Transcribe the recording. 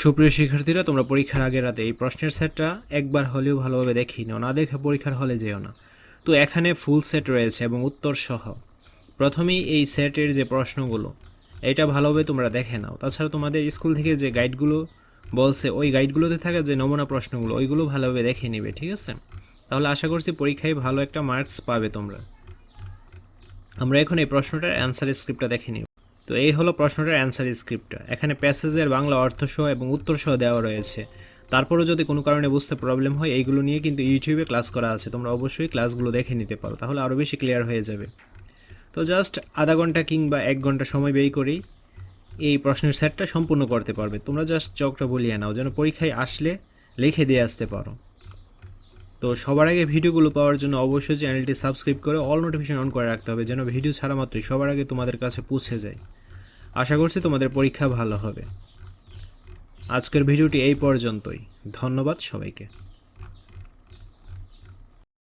সুপ্রিয় শিক্ষার্থীরা, তোমরা পরীক্ষার আগের রাতে এই প্রশ্নের সেটটা একবার হলেও ভালোভাবে দেখি নাও। না দেখে পরীক্ষার হলে যেও না। তো এখানে ফুল সেট রয়েছে এবং উত্তর সহ। প্রথমেই এই সেটের যে প্রশ্নগুলো, এটা ভালোভাবে তোমরা দেখে নাও। তাছাড়া তোমাদের স্কুল থেকে যে গাইডগুলো বলছে, ওই গাইডগুলোতে থাকা যে নমুনা প্রশ্নগুলো, ওইগুলো ভালোভাবে দেখে নিবে, ঠিক আছে? তাহলে আশা করছি পরীক্ষায় ভালো একটা মার্কস পাবে তোমরা। আমরা এখন এই প্রশ্নটার অ্যান্সার স্ক্রিপ্টটা দেখে নিব। তো এই হলো প্রশ্নটার অ্যান্সার স্ক্রিপ্টটা। এখানে প্যাসেজের বাংলা অর্থ সহ এবং উত্তর সহ দেওয়া রয়েছে। তারপরেও যদি কোনো কারণে বুঝতে প্রবলেম হয়, এইগুলো নিয়ে কিন্তু ইউটিউবে ক্লাস করা আছে। তোমরা অবশ্যই ক্লাসগুলো দেখে নিতে পারো, তাহলে আরও বেশি ক্লিয়ার হয়ে যাবে। তো জাস্ট আধা ঘণ্টা কিংবা এক ঘণ্টা সময় ব্যয় করেই এই প্রশ্নের সেটটা সম্পূর্ণ করতে পারবে। তোমরা জাস্ট চকটা বলিয়ে নাও, যেন পরীক্ষায় আসলে লিখে দিয়ে আসতে পারো। তো সবার আগে ভিডিওগুলো পাওয়ার জন্য অবশ্যই চ্যানেলটি সাবস্ক্রাইব করে অল নোটিফিকেশন অন করে রাখতে হবে যেন ভিডিও ছাড়া মাত্রই সবার আগে তোমাদের কাছে পৌঁছে যায়। আশা করছি তোমাদের পরীক্ষা ভালো হবে। আজকের ভিডিওটি এই পর্যন্তই। ধন্যবাদ সবাইকে।